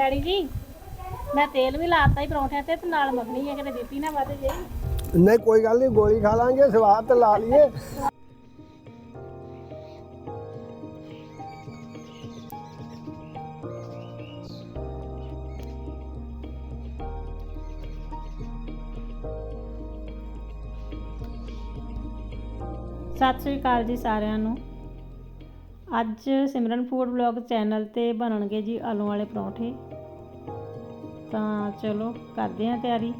Daddy ਜੀ ਮੈਂ ਤੇਲ ਵੀ ਲਾਤਾ ਹੀ ਪਰੌਂਠਿਆਂ ਤੇ ਤੇ ਨਾਲ ਮੱਖਣੀ ਹੈ ਕਿਤੇ ਬੀਪੀ ਨਾ ਵੱਧ ਜੇ। ਨਹੀਂ ਕੋਈ ਗੱਲ ਨਹੀਂ ਗੋਲੀ ਖਾ ਲਾਂਗੇ ਸਵਾਦ ਤੇ ਲਾ ਲਈਏ। ਸਤਿ ਸ੍ਰੀ ਅਕਾਲ ਜੀ ਸਾਰਿਆਂ ਨੂੰ। ਅੱਜ ਸਿਮਰਨ ਫੂਡ ਵਲੌਗ ਚੈਨਲ ਤੇ ਬਣਨਗੇ ਜੀ ਆਲੂ ਵਾਲੇ ਪਰੌਂਠੇ। ਤਾਂ ਚਲੋ ਕਰਦੇ ਹਾਂ ਤਿਆਰੀ।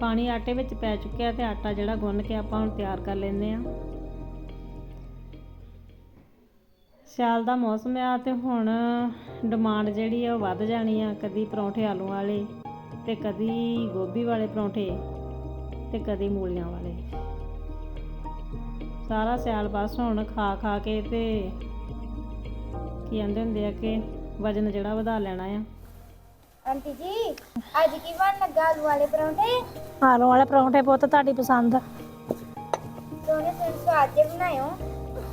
ਪਾਣੀ ਆਟੇ ਵਿੱਚ ਪੈ ਚੁੱਕਿਆ ਤੇ ਆਟਾ ਜਿਹੜਾ ਗੁੰਨ ਕੇ ਆਪਾਂ ਹੁਣ ਤਿਆਰ ਕਰ ਲੈਂਦੇ ਆ ਸਿਆਲ ਦਾ ਮੌਸਮ ਆ ਤੇ ਹੁਣ ਡਿਮਾਂਡ ਜਿਹੜੀ ਆ ਉਹ ਵੱਧ ਜਾਣੀ ਆ, ਕਦੀ ਪਰੌਂਠੇ ਆਲੂ ਵਾਲੇ ਤੇ ਕਦੀ ਗੋਭੀ ਵਾਲੇ ਪਰੌਂਠੇ ਤੇ ਕਦੀ ਮੂਲੀਆਂ ਵਾਲੇ। ਸਾਰਾ ਸਿਆਲ ਬਸ ਹੁਣ ਖਾ ਖਾ ਕੇ ਤੇ ਕੀ ਕਹਿੰਦੇ ਹੁੰਦੇ ਆ ਕਿ ਵਜਨ ਜਿਹੜਾ ਵਧਾ ਲੈਣਾ ਆ। ਆਂਟੀ ਜੀ ਅੱਜ ਕੀ ਬਣ ਲੱਗਾ ਆਲੂ ਵਾਲੇ ਪਰੌਂਠੇ? ਆਲੂ ਵਾਲੇ ਪਰੌਂਠੇ ਪੁੱਤ ਤੁਹਾਡੀ ਪਸੰਦ। ਦੋਨੇ ਸਿਰ ਸਵਾਦ ਦੇ ਬਣਾਇਓ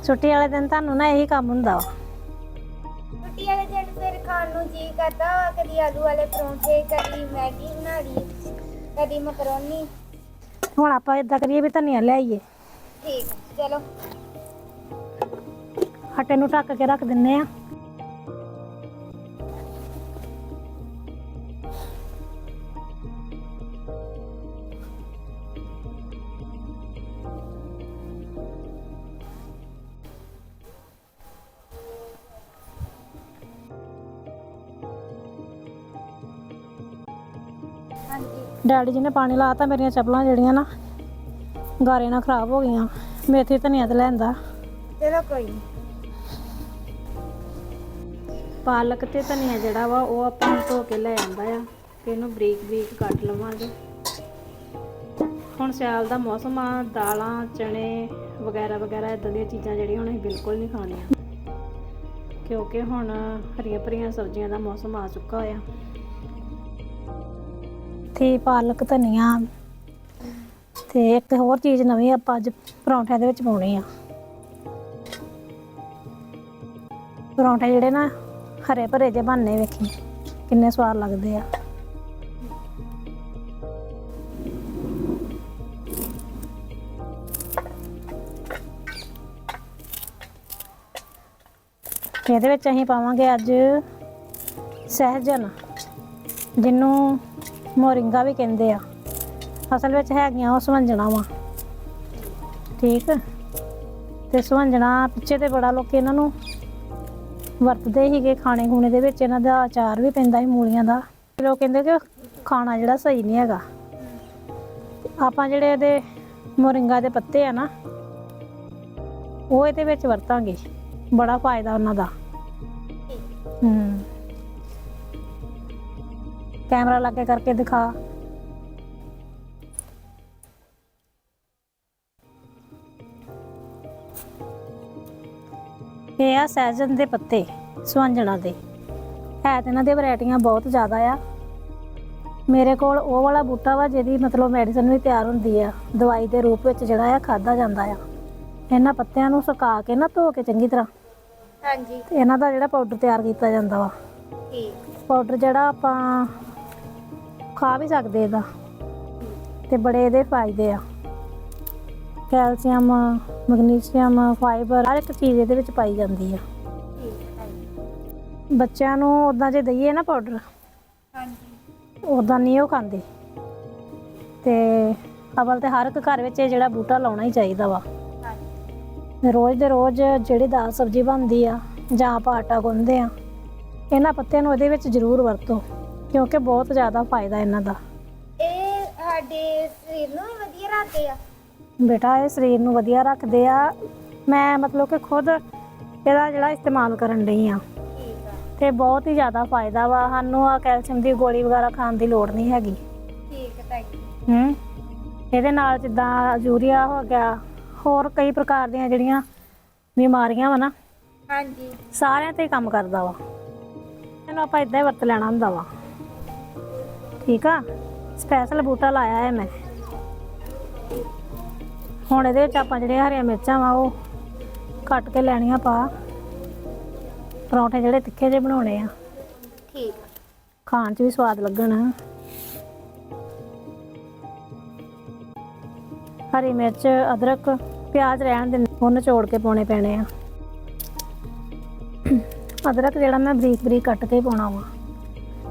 ਛੁੱਟੀ ਵਾਲੇ ਦਿਨ ਤੁਹਾਨੂੰ ਨਾ ਇਹੀ ਕੰਮ ਹੁੰਦਾ ਵਾ। ਛੁੱਟੀ ਵਾਲੇ ਦਿਨ ਫਿਰ ਖਾਣ ਨੂੰ ਜੀ ਕਰਦਾ ਵਾ ਕਦੀ ਆਲੂ ਵਾਲੇ ਪਰੌਂਠੇ ਕਦੀ ਮੈਗੀ ਬਣਾ ਲਈ ਕਦੀ ਮਕਰੋਨੀ। ਹੁਣ ਆਪਾਂ ਇਦਾਂ ਕਰੀਏ ਵੀ ਧਨੀਆ ਲਿਆਈਏ। ਠੀਕ ਚਲੋ। ਆਟੇ ਨੂੰ ਢੱਕ ਕੇ ਰੱਖ ਦਿੰਨੇ ਆ। ਹਾਂਜੀ। ਡੈਡੀ ਜੀ ਨੇ ਪਾਣੀ ਲਾਤਾ ਮੇਰੀਆਂ ਚੱਪਲਾਂ ਜਿਹੜੀਆਂ ਨਾ। ਗਾਰੇ ਨਾਲ ਖਰਾਬ ਹੋ ਗਈਆਂ। ਮੇਥੀ ਧਨੀਆ ਤੇ ਲੈਂਦਾ। ਚਲੋ ਕੋਈ ਨੀ। ਪਾਲਕ ਤੇ ਧਨੀਆ ਜਿਹੜਾ ਵਾ ਉਹ ਆਪਾਂ ਨੂੰ ਧੋ ਕੇ ਲੈ ਆਂਦਾ ਆ। ਤੇ ਇਹਨੂੰ ਬਰੀਕ ਬਰੀਕ ਕੱਟ ਲਵਾਂਗੇ। ਹੁਣ ਸਿਆਲ ਦਾ ਮੌਸਮ ਆ ਦਾਲਾਂ ਚਣੇ ਵਗੈਰਾ ਵਗੈਰਾ ਇਦਾਂ ਦੀਆਂ ਚੀਜ਼ਾਂ ਜਿਹੜੀਆਂ ਹੁਣ ਅਸੀਂ ਬਿਲਕੁਲ ਨਹੀਂ ਖਾਣੀਆਂ। ਕਿਉਂਕਿ ਹੁਣ ਹਰੀਆਂ ਭਰੀਆਂ ਸਬਜ਼ੀਆਂ ਦਾ ਮੌਸਮ ਆ ਚੁੱਕਾ ਹੋਇਆ। ਤੇ ਪਾਲਕ ਧਨੀਆ ਤੇ ਇੱਕ ਹੋਰ ਚੀਜ਼ ਨਵੀਂ ਆਪਾਂ ਅੱਜ ਪਰੌਂਠਿਆਂ ਦੇ ਵਿੱਚ ਪਾਉਣੀ ਆ। ਪਰੌਂਠੇ ਜਿਹੜੇ ਨਾ ਹਰੇ ਭਰੇ ਜੇ ਬਣਨੇ ਵੇਖੀ, ਕਿੰਨੇ ਸਵਾਦ ਲੱਗਦੇ ਆ। ਇਹਦੇ ਵਿੱਚ ਅਸੀਂ ਪਾਵਾਂਗੇ ਅੱਜ ਸਹਿਜਨ, ਜਿਹਨੂੰ ਮੋਰਿੰਗਾ ਵੀ ਕਹਿੰਦੇ ਆ। ਅਸਲ ਵਿੱਚ ਹੈਗੀਆਂ, ਉਹ ਸਵੰਜਣਾ ਵਾ। ਠੀਕ? ਤੇ ਸਵੰਜਣਾ ਪਿੱਛੇ ਤੇ ਬੜਾ ਲੋਕ ਇਹਨਾਂ ਨੂੰ ਵਰਤਦੇ ਹੀਗੇ ਖਾਣੇ ਖੂਣੇ ਦੇ ਵਿੱਚ। ਇਹਨਾਂ ਦਾ ਅਚਾਰ ਵੀ ਪੈਂਦਾ ਸੀ ਮੂਲੀਆਂ ਦਾ। ਲੋਕ ਕਹਿੰਦੇ ਕਿ ਖਾਣਾ ਜਿਹੜਾ ਸਹੀ ਨਹੀਂ ਹੈਗਾ। ਆਪਾਂ ਜਿਹੜੇ ਇਹਦੇ ਮੋਰਿੰਗਾ ਦੇ ਪੱਤੇ ਆ ਨਾ, ਉਹ ਇਹਦੇ ਵਿੱਚ ਵਰਤਾਂਗੇ। ਬੜਾ ਫਾਇਦਾ ਉਹਨਾਂ ਦਾ। ਹੂੰ। ਕੈਮਰਾ ਲਾ ਕਰਕੇ ਦਿਖਾ। ਇਹ ਆ ਸਹਿਜਨ ਦੇ ਪੱਤੇ ਸੁਹੰਜਣਾ ਦੇ। ਹੈ ਤੇ ਇਹਨਾਂ ਦੀਆਂ ਵੈਰਾਈਟੀਆਂ ਬਹੁਤ ਜ਼ਿਆਦਾ ਆ। ਮੇਰੇ ਕੋਲ ਉਹ ਵਾਲਾ ਬੂਟਾ ਵਾ ਜਿਹਦੀ ਮਤਲਬ ਮੈਡੀਸਨ ਵੀ ਤਿਆਰ ਹੁੰਦੀ ਆ। ਦਵਾਈ ਦੇ ਰੂਪ ਵਿੱਚ ਜਿਹੜਾ ਆ ਖਾਦਾ ਜਾਂਦਾ ਆ। ਇਹਨਾਂ ਪੱਤਿਆਂ ਨੂੰ ਸੁਕਾ ਕੇ ਨਾ ਧੋ ਕੇ ਚੰਗੀ ਤਰ੍ਹਾਂ। ਹਾਂਜੀ। ਤੇ ਇਹਨਾਂ ਦਾ ਜਿਹੜਾ ਪਾਊਡਰ ਤਿਆਰ ਕੀਤਾ ਜਾਂਦਾ ਵਾ। ਠੀਕ। ਪਾਊਡਰ ਜਿਹੜਾ ਆਪਾਂ ਖਾ ਵੀ ਸਕਦੇ ਇਹਦਾ। ਤੇ ਬੜੇ ਇਹਦੇ ਫਾਇਦੇ ਆ। ਕੈਲਸ਼ੀਅਮ ਮੈਗਨੀਸ਼ੀਅਮ ਫਾਈਬਰ ਹਰ ਇੱਕ ਚੀਜ਼ ਇਹਦੇ ਵਿੱਚ ਪਾਈ ਜਾਂਦੀ ਆ। ਬੱਚਿਆਂ ਨੂੰ ਉਦਾਂ ਜੇ ਦਈਏ ਨਾ ਪਾਊਡਰ ਹਾਂਜੀ। ਉਦਾਂ ਨਹੀਂ ਉਹ ਖਾਂਦੇ। ਤੇ ਅਵਲ ਤੇ ਹਰ ਇੱਕ ਘਰ ਵਿੱਚ ਇਹ ਜਿਹੜਾ ਬੂਟਾ ਲਾਉਣਾ ਹੀ ਚਾਹੀਦਾ ਵਾ। ਰੋਜ਼ ਦੇ ਰੋਜ਼ ਜਿਹੜੀ ਦਾਲ ਸਬਜ਼ੀ ਬਣਦੀ ਆ ਜਾਂ ਆਪਾਂ ਆਟਾ ਗੁੰਨਦੇ ਆ ਇਹਨਾਂ ਪੱਤਿਆਂ ਨੂੰ ਇਹਦੇ ਵਿੱਚ ਜ਼ਰੂਰ ਵਰਤੋ ਕਿਉਂਕਿ ਬਹੁਤ ਜ਼ਿਆਦਾ ਫਾਇਦਾ ਇਹਨਾਂ ਦਾ। ਇਹ ਸਾਡੇ ਸਰੀਰ ਨੂੰ ਵੀ ਵਧੀਆ ਰੱਖਦੇ ਆ। ਬੇਟਾ ਇਹ ਸਰੀਰ ਨੂੰ ਵਧੀਆ ਰੱਖਦੇ ਆ। ਮੈਂ ਮਤਲਬ ਕਿ ਖੁਦ ਇਹਦਾ ਜਿਹੜਾ ਇਸਤੇਮਾਲ ਕਰਨ ਡਈ ਆ। ਤੇ ਬਹੁਤ ਹੀ ਜ਼ਿਆਦਾ ਫਾਇਦਾ ਵਾ। ਸਾਨੂੰ ਆ ਕੈਲਸ਼ੀਅਮ ਦੀ ਗੋਲੀ ਵਗੈਰਾ ਖਾਣ ਦੀ ਲੋੜ ਨਹੀਂ ਹੈਗੀ। ਠੀਕ ਹੈ ਤਾਈ ਹੂੰ। ਇਹਦੇ ਨਾਲ ਜਿੱਦਾਂ ਯੂਰੀਆ ਹੋ ਗਿਆ ਹੋਰ ਕਈ ਪ੍ਰਕਾਰ ਦੀਆਂ ਜਿਹੜੀਆਂ ਬਿਮਾਰੀਆਂ ਵਾ ਨਾ ਹਾਂਜੀ। ਸਾਰਿਆਂ ਤੇ ਕੰਮ ਕਰਦਾ ਵਾ। ਇਹਨੂੰ ਆਪਾਂ ਇਦਾਂ ਹੀ ਵਰਤ ਲੈਣਾ ਹੁੰਦਾ ਵਾ। ਠੀਕ ਆ? ਸਪੈਸ਼ਲ ਬੂਟਾ ਲਾਇਆ ਹੈ ਮੈਂ। ਹੁਣ ਇਹਦੇ ਵਿੱਚ ਆਪਾਂ ਜਿਹੜੀਆਂ ਹਰੀਆਂ ਮਿਰਚਾਂ ਵਾ ਉਹ ਕੱਟ ਕੇ ਲੈਣੀਆਂ ਪਾ। ਪਰੌਂਠੇ ਜਿਹੜੇ ਤਿੱਖੇ ਜਿਹੇ ਬਣਾਉਣੇ ਆ। ਠੀਕ। ਖਾਣ 'ਚ ਵੀ ਸਵਾਦ ਲੱਗਣ। ਹਰੀ ਮਿਰਚ ਅਦਰਕ ਪਿਆਜ਼ ਰਹਿਣ ਦੇ ਉਹ ਨਿਚੋੜ ਕੇ ਪਾਉਣੇ ਪੈਣੇ ਆ। ਅਦਰਕ ਜਿਹੜਾ ਮੈਂ ਬਰੀਕ ਬਰੀਕ ਕੱਟ ਕੇ ਪਾਉਣਾ ਵਾ।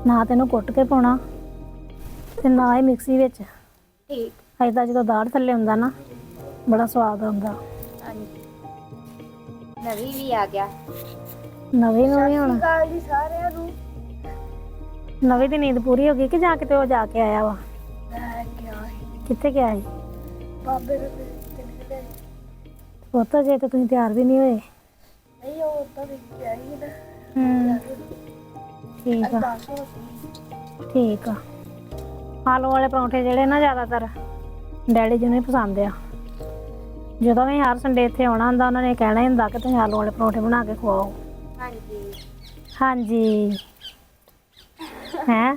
ਨਾ ਤੈਨੂੰ ਕੁੱਟ ਕੇ ਪਾਉਣਾ ਤੇ ਨਾ ਹੀ ਮਿਕਸੀ ਵਿੱਚ। ਠੀਕ। ਐਦਾਂ ਜਦੋਂ ਦਾੜ ਥੱਲੇ ਹੁੰਦਾ ਨਾ ਬੜਾ ਸਵਾਦ ਆਉਂਦਾ। ਹਾਂਜੀ। ਨਵੀਂ ਵੀ ਆ ਗਿਆ। ਨਵੀਂ ਨਵੀਂ ਹੁਣ। ਗਾਲ ਜੀ ਸਾਰਿਆਂ ਨੂੰ। ਨਵੀਂ ਦੀ ਨੀਂਦ ਪੂਰੀ ਹੋ ਗਈ ਕਿ ਜਾ ਕਿਤੇ ਉਹ ਜਾ ਕੇ ਆਇਆ ਵਾ? ਮੈਂ ਕਿਹਾ ਕਿੱਥੇ ਗਿਆ ਸੀ? ਬਾਬੇ ਦੇ ਤੇ ਉਹ ਤਾਂ ਜੇ ਤੇ ਤੁਸੀਂ ਤਿਆਰ ਵੀ ਨਹੀਂ ਹੋਏ। ਨਹੀਂ ਉਹ ਤਾਂ ਵੀ ਕਿਹਾ ਹੀ ਨਾ। ਹੂੰ। ਠੀਕ ਆ। ਦੱਸੋ ਸੀ। ਠੀਕ ਆ। ਆਲੂ ਵਾਲੇ ਪਰੌਂਠੇ ਜਿਹੜੇ ਨਾ ਜ਼ਿਆਦਾਤਰ ਡੈਡੀ ਜੀ ਨੂੰ ਹੀ ਪਸੰਦ ਆ। ਜਦੋਂ ਵੀ ਹਰ ਸੰਡੇ ਇੱਥੇ ਆਉਣਾ ਹੁੰਦਾ ਉਹਨਾਂ ਨੇ ਕਹਿਣਾ ਹੀ ਹੁੰਦਾ ਕਿ ਤੁਸੀਂ ਆਲੂ ਵਾਲੇ ਪਰੌਂਠੇ ਬਣਾ ਕੇ ਖਵਾਓ। ਹਾਂਜੀ। ਹਾਂਜੀ। ਹੈ?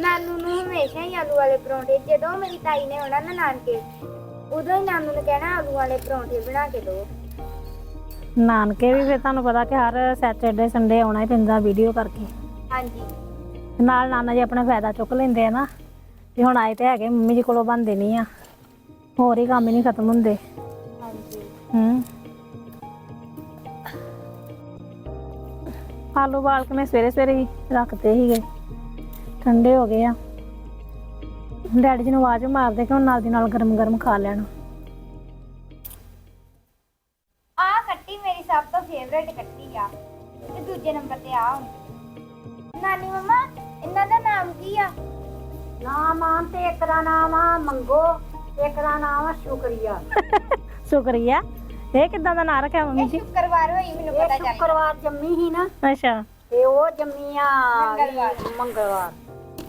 ਨਾਨੂ ਨੂੰ ਹਮੇਸ਼ਾ ਹੀ ਆਲੂ ਵਾਲੇ ਪਰੌਂਠੇ ਜਦੋਂ ਮੇਰੀ ਤਾਈ ਨੇ ਆਉਣਾ ਨਾ ਨਾਨਕੇ ਉਦੋਂ ਹੀ ਨਾਨੂ ਨੇ ਕਹਿਣਾ ਆਲੂ ਵਾਲੇ ਪਰੌਂਠੇ ਬਣਾ ਕੇ ਦਿਓ ਨਾਨਕੇ ਵੀ ਫਿਰ ਤੁਹਾਨੂੰ ਪਤਾ ਕਿ ਹਰ ਸੈਟਰਡੇ ਸੰਡੇ ਆਉਣਾ ਹੀ ਪੈਂਦਾ ਵੀਡੀਓ ਕਰਕੇ। ਹਾਂਜੀ। ਨਾਲ ਨਾਨਾ ਜੀ ਆਪਣਾ ਫਾਇਦਾ ਚੁੱਕ ਲੈਂਦੇ ਆ ਨਾ ਵੀ ਹੁਣ ਆਏ ਤੇ ਹੈਗੇ ਮੰਮੀ ਜੀ ਕੋਲੋਂ ਬੰਦੇ ਨਹੀਂ ਆ। ਹੋਰ ਹੀ ਕੰਮ ਨਹੀਂ ਖਤਮ ਹੁੰਦੇ। ਹਾਂਜੀ ਹੂੰ। ਆਲੂ ਬਾਲ ਕੇ ਮੈਂ ਸਵੇਰੇ ਸਵੇਰੇ ਹੀ ਰੱਖਤੇ ਸੀਗੇ। ਠੰਡੇ ਹੋ ਗਏ ਆ। ਡੈਡੀ ਜੀ ਨੂੰ ਆਵਾਜ਼ ਮਾਰਦੇ ਕਿ ਹੁਣ ਨਾਲ ਦੀ ਨਾਲ ਗਰਮ ਗਰਮ ਖਾ ਲੈਣ। ਆ ਕੱਟੀ ਮੇਰੀ ਸਭ ਤੋਂ ਫੇਵਰੇਟ ਕੱਟੀ ਆ। ਤੇ ਦੂਜੇ ਨੰਬਰ ਤੇ ਆ ਹੁੰਦੀ ਨਾਨੀ ਮਮਾ ਇਹਨਾਂ ਦਾ ਨਾਮ ਕੀ ਆ? ਨਾਮ ਆਂ ਤੇ ਇੱਕ ਦਾ ਨਾਮ ਆ ਮੰਗੋ। ਇੱਕ ਦਾ ਨਾਮ ਆ ਸ਼ੁਕਰੀਆ। ਸ਼ੁਕਰੀਆ। ਇਹ ਕਿੱਦਾਂ ਦਾ ਨਾਂ ਰੱਖਿਆ ਮੰਮੀ ਇਹ ਜੀ? ਸ਼ੁੱਕਰਵਾਰ ਹੋਈ ਮੈਨੂੰ ਇਹ ਪਤਾ ਚੱਲ ਸ਼ੁੱਕਰਵਾਰ ਜੰਮੀ ਸੀ ਨਾ। ਅੱਛਾ। ਤੇ ਉਹ ਜੰਮੀ ਆ ਮੰਗਲਵਾਰ। ਮੰਗਲਵਾਰ।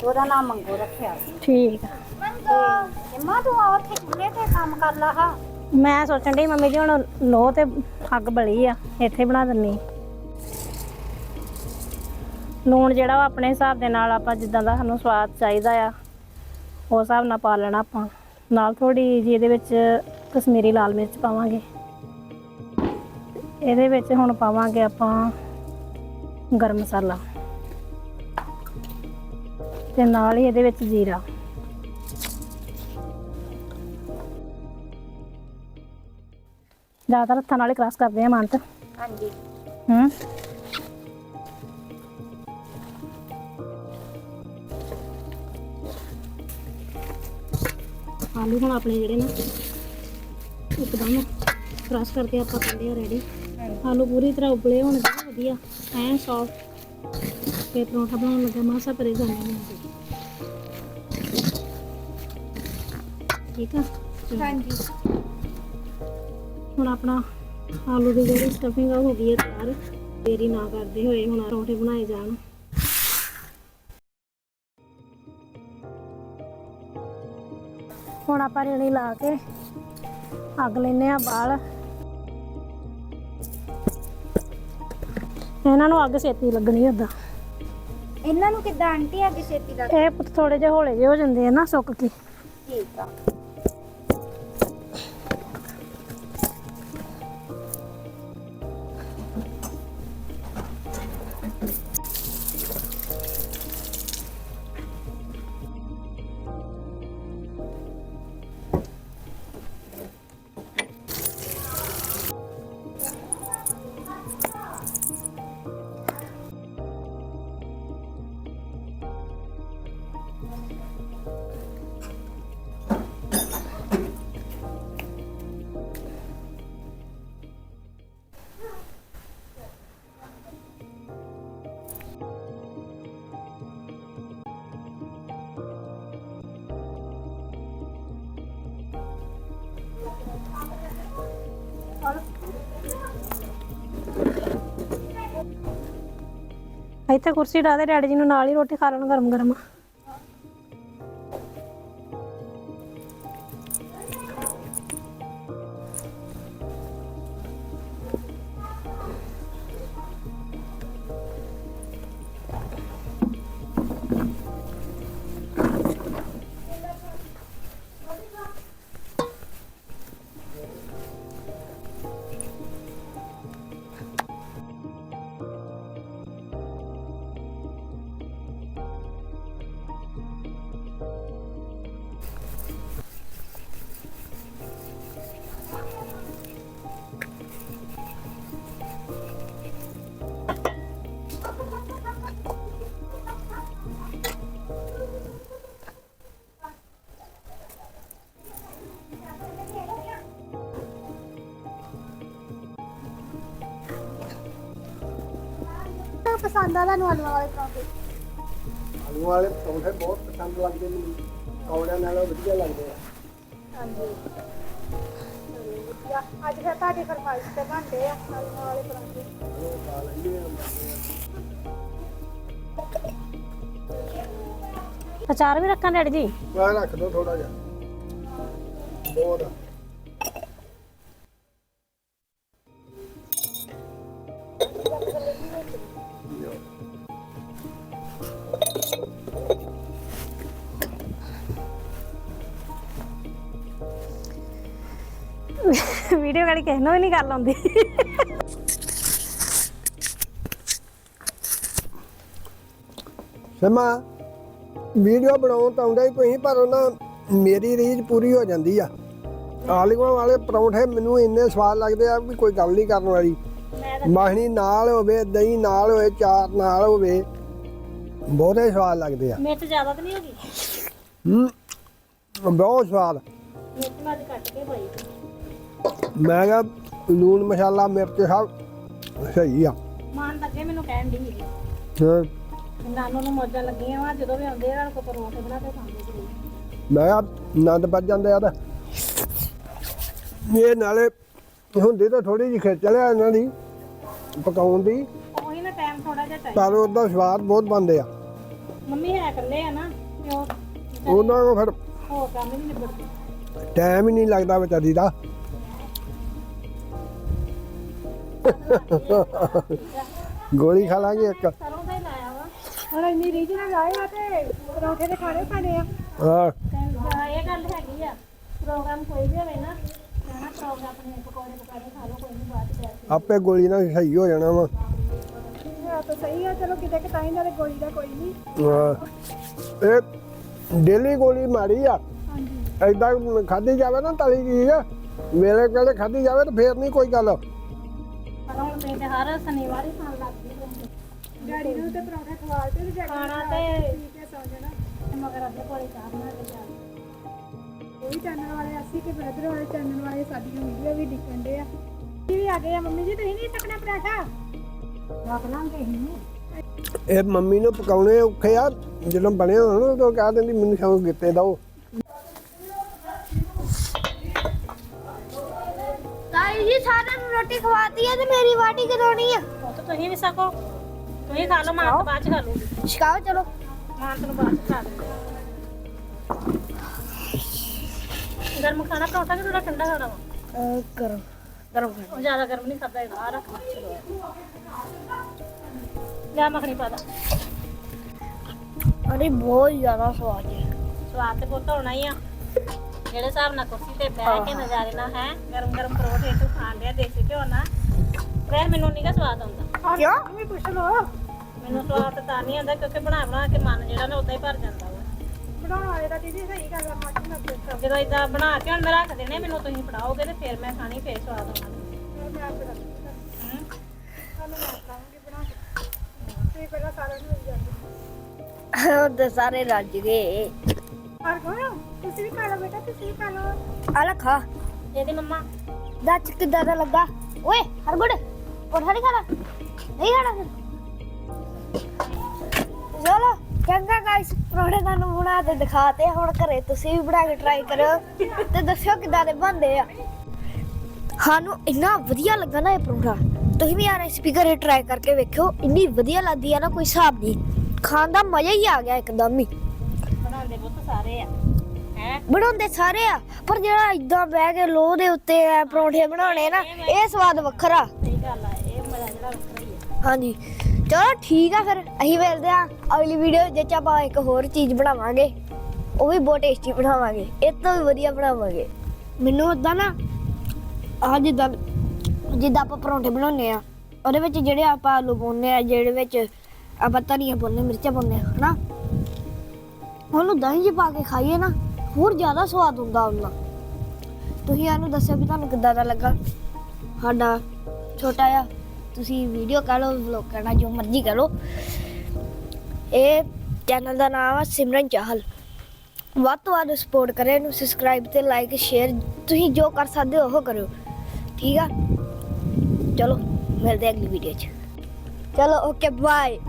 ਉਹਦਾ ਨਾਮ ਮੰਗੋ ਰੱਖਿਆ ਠੀਕ ਆ। ਮੰਗੋ। ਜੰਮਾ ਤੂੰ ਆ ਉੱਥੇ ਚੁੱਲ੍ਹੇ ਤੇ ਕੰਮ ਕਰ ਲਾ ਹਾਂ? ਮੈਂ ਸੋਚਣ ਡਈ ਮੰਮੀ ਜੀ ਹੁਣ ਲੋ ਤੇ ਅੱਗ ਬਲੀ ਆ ਇੱਥੇ ਬਣਾ ਦਿੰਨੀ ਲੂਣ ਜਿਹੜਾ ਵਾ ਆਪਣੇ ਹਿਸਾਬ ਦੇ ਨਾਲ ਆਪਾਂ ਜਿੱਦਾਂ ਦਾ ਸਾਨੂੰ ਸਵਾਦ ਚਾਹੀਦਾ ਆ ਉਸ ਹਿਸਾਬ ਨਾਲ ਪਾ ਲੈਣਾ ਆਪਾਂ। ਨਾਲ ਥੋੜੀ ਜਿਹੀ ਇਹਦੇ ਵਿੱਚ ਕਸ਼ਮੀਰੀ ਲਾਲ ਮਿਰਚ ਪਾਵਾਂਗੇ। ਇਹਦੇ ਵਿੱਚ ਹੁਣ ਪਾਵਾਂਗੇ ਆਪਾਂ ਗਰਮ ਮਸਾਲਾ ਤੇ ਨਾਲ ਹੀ ਇਹਦੇ ਵਿੱਚ ਜੀਰਾ। ਜ਼ਿਆਦਾਤਰ ਹੱਥਾਂ ਨਾਲ ਹੀ ਕ੍ਰਾਸ ਕਰਦੇ ਆ ਮੰਤ ਹਾਂਜੀ। ਹੂੰ। ਆਲੂ ਹੁਣ ਆਪਣੇ ਜਿਹੜੇ ਨਾ ਇੱਕਦਮ ਕ੍ਰਾਸ ਕਰਕੇ ਆਪਾਂ ਕਰਦੇ ਆ ਰੈਡੀ ਆਲੂ ਪੂਰੀ ਤਰ੍ਹਾਂ ਉਬਲੇ ਹੋਣ ਚਾਹੀਦੇ ਵਧੀਆ ਐਨ ਸੌਫਟ ਤੇ ਪਰੌਂਠਾ ਬਣਾਉਣ ਲੱਗਾ ਮਾਸਾ ਪਰੇਸ਼ਾਨੀ ਨਹੀਂ ਹੁੰਦੀ ਠੀਕ ਆ। ਹਾਂਜੀ। ਹੁਣ ਆਪਣਾ ਆਲੂ ਦੀ ਜਿਹੜੀ ਸਟਫਿੰਗ ਆ ਹੋ ਗਈ ਹੈ ਤਿਆਰ। ਦੇਰੀ ਨਾ ਕਰਦੇ ਹੋਏ ਹੁਣ ਪਰੌਂਠੇ ਬਣਾਏ ਜਾਣ। ਹੁਣ ਆਪਾਂ ਰੇੜੀ ਲਾ ਕੇ ਅੱਗ ਲੈਨੇ ਆ ਬਾਲ। ਇਹਨਾਂ ਨੂੰ ਅੱਗ ਛੇਤੀ ਲੱਗਣੀ ਓਦਾਂ। ਇਹਨਾਂ ਨੂੰ ਕਿੱਦਾਂ ਆਂਟੀ ਅੱਜ ਛੇਤੀ ਲੱਗ ਇਹ ਪੁੱਤ ਥੋੜੇ ਜਿਹੇ ਹੌਲੇ ਜਿਹੇ ਹੋ ਜਾਂਦੇ ਆ ਨਾ ਸੁੱਕ ਕੇ। ਠੀਕ ਆ। ਇੱਥੇ ਕੁਰਸੀ ਢਾ ਦੇ ਡੈਡੀ ਜੀ ਨੂੰ ਨਾਲ ਹੀ ਰੋਟੀ ਖਾ ਲੈਣ ਗਰਮ ਗਰਮ ਪਸੰਦ ਆ ਤੁਹਾਨੂੰ ਆਲੂ ਵਾਲੇ ਪਰੌਂਠੇ? ਆਲੂ ਵਾਲੇ ਪਰੌਂਠੇ ਬਹੁਤ ਪਸੰਦ ਲੱਗਦੇ ਮੈਨੂੰ। ਕੌੜਿਆਂ ਨਾਲੋਂ ਵਧੀਆ ਲੱਗਦੇ ਆ। ਹਾਂਜੀ। ਵਧੀਆ। ਅੱਜ ਫਿਰ ਤੁਹਾਡੀ ਫਰਮਾਇਸ਼ ਤੇ ਬਣਦੇ ਆ ਆਲੂ ਵਾਲੇ ਪਰੌਂਠੇ। ਉਹ ਖਾ ਲੈਂਦੇ ਆ ਅਚਾਰ ਵੀ ਰੱਖਾਂ ਡੈਡੀ ਜੀ? ਮੈਂ ਰੱਖ ਦੋ ਥੋੜਾ ਜਿਹਾ। ਬਹੁਤ ਆ। ਵੀਡੀਓ ਕੜੀ ਕਿਸੇ ਨੂੰ ਵੀ ਨਹੀਂ ਗੱਲ ਆਉਂਦੀ। ਸਮਾਂ ਵੀਡੀਓ ਬਣਾਉਣ ਤਾਂ ਆਉਂਦਾ ਹੀ ਕੋਈ ਪਰ ਉਹਨਾਂ ਮੇਰੀ ਰੀਝ ਪੂਰੀ ਹੋ ਜਾਂਦੀ ਆ। ਆਲੂਆਂ ਵਾਲੇ ਪਰੌਂਠੇ ਮੈਨੂੰ ਇੰਨੇ ਸਵਾਦ ਲੱਗਦੇ ਆ ਵੀ ਕੋਈ ਗੱਲ ਨਹੀਂ ਕਰਨ ਵਾਲੀ। ਮਾਹਣੀ ਨਾਲ ਹੋਵੇ ਦਹੀਂ ਨਾਲ ਹੋਵੇ ਚਾਰ ਨਾਲ ਹੋਵੇ ਬਹੁਤੇ ਸਵਾਦ ਲੱਗਦੇ ਆ। ਮਿਰਚ ਜ਼ਿਆਦਾ ਤਾਂ ਨਹੀਂ ਹੈਗੀ? ਹੂੰ ਬਹੁਤ ਸਵਾਦ। ਮਿਰਚ ਮੈਂ ਅੱਜ ਕੱਟ ਕੇ ਪਾਈ। ਮੈਂ ਕਿਹਾ ਲੂਣ ਮਸਾਲਾ ਮਿਰਚ ਸਭ ਸਹੀ ਆ। ਮਾਨ ਲੱਗੇ ਮੈਨੂੰ ਕਹਿਣ ਦੀ ਹਾਂ, ਨਾਨੂ ਨੂੰ ਮੌਜਾਂ ਲੱਗੀਆਂ ਵਾ ਜਦੋਂ ਵੀ ਆਉਂਦੇ ਇਹਨਾਂ ਨੂੰ ਪਰੌਂਠੇ ਬਣਾ ਕੇ ਖਾਂਦੇ ਸੀ। ਮੈਂ ਕਿਹਾ ਆਨੰਦ ਵੱਜ ਜਾਂਦੇ ਆ ਤਾਂ ਇਹ ਨਾਲੇ ਹੁੰਦੀ ਤਾਂ ਥੋੜੀ ਜਿਹੀ ਖੇਚਲ ਆ ਇਹਨਾਂ ਦੀ ਪਕਾਉਣ ਦੀ। ਉਹੀ ਨਾ ਟਾਈਮ ਥੋੜਾ ਜਿਹਾ ਚਾਹੀਦਾ ਪਰ ਉਹਦਾ ਸਵਾਦ ਬਹੁਤ ਬਣਦੇ ਆ। ਮੰਮੀ ਹੈ ਇਕੱਲੇ ਆ ਨਾ ਤੇ ਉਹ ਉਹਨਾਂ ਨੂੰ ਫਿਰ ਹੋਰ ਕੰਮ ਹੀ ਨਹੀਂ ਨਿਬੜਦੇ। ਟਾਈਮ ਹੀ ਨਹੀਂ ਲੱਗਦਾ ਵਿਚਾਰੀ ਦਾ। ਗੋਲੀ ਖਾ ਲਾਂਗੇ ਇੱਕ। ਸਰੋਂ ਦਾ ਹੀ ਲਾਇਆ ਵਾ। ਹੁਣ ਇੰਨੀ ਰੀਝ ਨਾਲ ਆਏ ਆ ਤੇ ਪਰੌਂਠੇ ਤੇ ਖਾਣੇ ਪੈਣੇ ਆ। ਹਾਂ। ਤੇ ਇਹ ਗੱਲ ਹੈਗੀ ਆ। ਪ੍ਰੋਗਰਾਮ ਕੋਈ ਵੀ ਹੋਵੇ ਨਾ ਕਹਿਣਾ ਪ੍ਰੋਗਰਾਮ ਆਪਣੇ ਪਕੌੜੇ ਪਕਾੜੇ ਖਾ ਲਓ ਕੋਈ ਨਹੀਂ ਬਾਅਦ ਚ ਬੈਠ ਆਪੇ ਗੋਲੀ ਨਾਲ ਸਹੀ ਹੋ ਜਾਣਾ ਵਾ। ਇਹ ਤਾਂ ਸਹੀ ਆ ਚਲੋ ਕਿਤੇ ਕਿਤਾਈ ਨਾਲੇ ਗੋਲੀ ਦਾ ਕੋਈ ਨਹੀਂ ਹਾਂ। ਇਹ ਡੇਲੀ ਗੋਲੀ ਮਾਰੀ ਆ। ਹਾਂਜੀ। ਐਦਾਂ ਖਾਧੀ ਜਾਵੇ ਨਾ ਤਲੀ ਚੀਜ਼ ਮੇਰੇ ਕੋਲੇ ਖਾਧੀ ਜਾਵੇ ਤਾਂ ਫੇਰ ਨਹੀਂ ਕੋਈ ਗੱਲ। ਪਰ ਹੁਣ ਮੈਂ ਤੇ ਹਰ ਸ਼ਨੀਵਾਰ ਹੀ ਖਾਣ ਲੱਗ ਗਈ ਪਰੌਂਠੇ। ਡੈਡੀ ਨੂੰ ਤੇ ਪਰੌਂਠੇ ਖਵਾ ਤੇ ਤੇ ਡੈਡੀ ਖਾਣਾ ਤੇ ਠੀਕ ਹੈ ਸੌ ਜਾਣਾ। ਮਗਰ ਅੱਧੇ ਕੋਲੇ ਚਾਹ ਬਣਾ ਕੇ ਜਾ ਉਹ ਵੀ ਚੈਨਲ ਵਾਲੇ ਅਸੀਂ ਤੇ ਬ੍ਰਦਰ ਵਾਲੇ ਚੈਨਲ ਵਾਲੇ ਸਾਡੀਆਂ ਵੀਡੀਓ ਵੀ ਦੇਖਣ ਦੇ ਆ। ਇਹ ਵੀ ਆ ਗਏ ਆ ਮੰਮੀ ਜੀ ਤੁਸੀਂ ਨਹੀਂ ਸਕਣਾ ਪਰਾਠਾ? ਰੱਖ ਲਾਂਗੇ ਹੀ ਇਹ ਮੰਮੀ ਨੂੰ ਪਕਾਉਣੇ ਔਖੇ ਆ ਜਦੋਂ ਬਣੇ ਹੋਣ ਉਦੋਂ ਕਹਿ ਦਿੰਦੀ ਮੈਨੂੰ ਸ਼ੌਂਕ ਗਿੱਤੇ ਦਓ ਤਾਈ ਜੀ ਸਾਰਿਆਂ ਨੂੰ ਰੋਟੀ ਖਵਾਤੀ ਹੈ ਤੇ ਮੇਰੀ ਵਾਟੀ ਕਰਾਉਣੀ ਆ। ਉਹ ਤਾਂ ਤੁਸੀਂ ਵੀ ਸਕੋ। ਤੁਸੀਂ ਖਾ ਲਓ ਮਾਂ ਤੋਂ ਬਾਅਦ ਚ ਖਾ ਲਓ ਛਕਾਓ ਚਲੋ। ਮਾਂ ਤੋਂ ਬਾਅਦ ਚ ਖਾ ਲਓ ਗਰਮ ਖਾਣਾ ਪਰੌਂਠਾ ਕਿ ਥੋੜਾ ਠੰਡਾ ਖਾਣਾ ਵਾ? ਕਰੋ ਗਰਮ। ਉਹ ਜ਼ਿਆਦਾ ਗਰਮ ਨਹੀਂ ਖਾਦਾ ਇਹਦਾ ਆ ਰੱਖ ਚਲੋ ਲੈ ਮੱਖਣੀ ਪਾ ਦਾ ਅਰੇ ਬਹੁਤ ਜ਼ਿਆਦਾ ਸਵਾਦ ਹੈ। ਸਵਾਦ ਤੇ ਪੁੱਤ ਹੋਣਾ ਹੀ ਆ। ਜਿਹੜੇ ਹਿਸਾਬ ਨਾਲ ਕੁਰਸੀ ਤੇ ਬਹਿ ਕੇ ਨਜ਼ਾਰੇ ਨਾਲ ਹੈ? ਗਰਮ ਗਰਮ ਪਰੌਂਠੇ ਤੂੰ ਖਾਣ ਲਿਆ ਦੇਸੀ ਘਿਓ ਨਾਲ। ਵੈਸੇ ਮੈਨੂੰ ਨਹੀਂ ਗਾ ਸਵਾਦ ਆਉਂਦਾ। ਕਿਉਂ? ਵੀ ਪੁੱਛ ਲੋ ਮੈਨੂੰ ਸਵਾਦ ਤਾਂ ਨਹੀਂ ਆਉਂਦਾ ਕਿਉਂਕਿ ਬਣਾ ਬਣਾ ਕੇ ਮਨ ਜਿਹੜਾ ਨਾ ਉਦਾਂ ਹੀ ਭਰ ਜਾਂਦਾ ਵਾ। ਬਣਾਉਣ ਵਾਲੇ ਦਾ ਦੀਦੀ ਸਹੀ ਗੱਲ ਆ ਮੱਚ ਨਾ ਪੁੱਛੋ ਜਦੋਂ ਇਦਾਂ ਬਣਾ ਕੇ ਹੁਣ ਮੈਂ ਰੱਖ ਦੇਣੇ ਮੈਨੂੰ ਤੁਸੀਂ ਫੜਾਓਗੇ ਤੇ ਫਿਰ ਮੈਂ ਖਾਣੀ ਫਿਰ ਸਵਾਦ ਆਉਣਾ ਮੈਂ ਆਪ ਰੱਖ ਹੂੰ? ਤੁਹਾਨੂੰ ਮੈਂ ਕਰਾਂਗੀ ਬਣਾ ਕੇ। ਤੁਸੀਂ ਪਹਿਲਾਂ ਸਾਰਿਆਂ ਨੂੰ ਮਿਲ ਜਾਂਦੇ। ਉਹ ਤੇ ਸਾਰੇ ਰੱਜ ਗਏ। ਹਰ ਕੋਲ ਤੁਸੀਂ ਵੀ ਖਾ ਲਓ ਬੇਟਾ ਤੁਸੀਂ ਵੀ ਖਾ ਲਓ। ਆ ਲੈ ਖਾ। ਇਹਦੀ ਮੰਮਾ। ਦੱਸ ਕਿੱਦਾਂ ਦਾ ਲੱਗਾ? ਓਏ ਹਰਗੁੜ ਹੋਰ ਹਰੀ ਖਾਣਾ ਨਹੀਂ ਖਾਣਾ ਫਿਰ। ਚਲੋ ਚੰਗਾ ਗਾਇਸ ਪਰੌਂਠੇ ਤੁਹਾਨੂੰ ਬਣਾ ਕੇ ਦਿਖਾਤੇ ਹੁਣ ਘਰੇ ਤੁਸੀਂ ਵੀ ਬਣਾ ਕੇ ਟਰਾਈ ਕਰਿਓ ਤੇ ਦੱਸਿਓ ਕਿੱਦਾਂ ਦੇ ਬਣਦੇ ਆ। ਸਾਨੂੰ ਇੰਨਾ ਵਧੀਆ ਲੱਗਾ ਨਾ ਇਹ ਪਰੌਂਠਾ। ਤੁਸੀਂ ਵੀ ਆ ਰੈਸਪੀ ਘਰੇ ਟਰਾਈ ਕਰਕੇ ਵੇਖਿਓ ਇੰਨੀ ਵਧੀਆ ਲੱਗਦੀ ਆ ਨਾ ਕੋਈ ਹਿਸਾਬ ਨਹੀਂ। ਖਾਣ ਦਾ ਮਜ਼ਾ ਹੀ ਆ ਗਿਆ ਇੱਕਦਮ ਹੀ। ਬਣਾਉਂਦੇ ਸਾਰੇ ਆ। ਹੈ? ਬਣਾਉਂਦੇ ਸਾਰੇ ਆ ਪਰ ਜਿਹੜਾ ਇਦਾਂ ਬਹਿ ਕੇ ਲੋਹ ਦੇ ਉੱਤੇ ਐ ਪਰੌਂਠੇ ਬਣਾਉਣੇ ਨਾ ਇਹ ਸਵਾਦ ਵੱਖਰਾ। ਸਹੀ ਗੱਲ ਆ ਇਹ ਮਜ਼ਾ ਜਿਹੜਾ ਵੱਖਰਾ ਹੀ ਆ। ਹਾਂਜੀ। ਚਲੋ ਠੀਕ ਆ ਫਿਰ ਅਸੀਂ ਮਿਲਦੇ ਆ ਅਗਲੀ ਵੀਡੀਓ ਵਿੱਚ ਆਪਾਂ ਇੱਕ ਹੋਰ ਚੀਜ਼ ਬਣਾਵਾਂਗੇ। ਉਹ ਵੀ ਬਹੁਤ ਟੇਸਟੀ ਬਣਾਵਾਂਗੇ। ਇਹ ਤੋਂ ਵੀ ਵਧੀਆ ਬਣਾਵਾਂਗੇ। ਮੈਨੂੰ ਉਦਾਂ ਨਾ ਆ ਜਿੱਦਾਂ ਜਿੱਦਾਂ ਆਪਾਂ ਪਰੌਂਠੇ ਬਣਾਉਂਦੇ ਆ ਉਹਦੇ ਵਿੱਚ ਜਿਹੜੇ ਆਪਾਂ ਆਲੂ ਪਾਉਂਦੇ ਆ ਜਿਹੜੇ ਵਿੱਚ ਆਪਾਂ ਧਨੀਆ ਪਾਉਂਦੇ ਮਿਰਚਾਂ ਪਾਉਂਦੇ ਆ ਹਨਾ? ਉਹਨੂੰ ਦਹੀਂ 'ਚ ਪਾ ਕੇ ਖਾਈਏ ਨਾ, ਹੋਰ ਜ਼ਿਆਦਾ ਸਵਾਦ ਹੁੰਦਾ ਉਹਨਾਂ ਤੁਸੀਂ ਇਹਨੂੰ ਦੱਸਿਓ ਵੀ ਤੁਹਾਨੂੰ ਕਿੱਦਾਂ ਦਾ ਲੱਗਾ? ਸਾਡਾ ਛੋਟਾ ਆ ਤੁਸੀਂ ਵੀਡੀਓ ਕਹ ਲਓ ਵਲੌਗ ਕਰਨਾ, ਜੋ ਮਰਜ਼ੀ ਕਰੋ ਇਹ ਚੈਨਲ ਦਾ ਨਾਮ ਆ ਸਿਮਰਨ ਚਾਹਲ। ਵੱਧ ਤੋਂ ਵੱਧ ਸਪੋਰਟ ਕਰੇ ਇਹਨੂੰ ਸਬਸਕ੍ਰਾਈਬ ਤੇ ਲਾਈਕ ਸ਼ੇਅਰ ਤੁਸੀਂ ਜੋ ਕਰ ਸਕਦੇ ਹੋ, ਉਹ ਕਰੋ ਠੀਕ ਆ? ਚਲੋ, ਮਿਲਦੇ ਅਗਲੀ ਵੀਡੀਓ 'ਚ। ਚਲੋ ਓਕੇ ਬਾਏ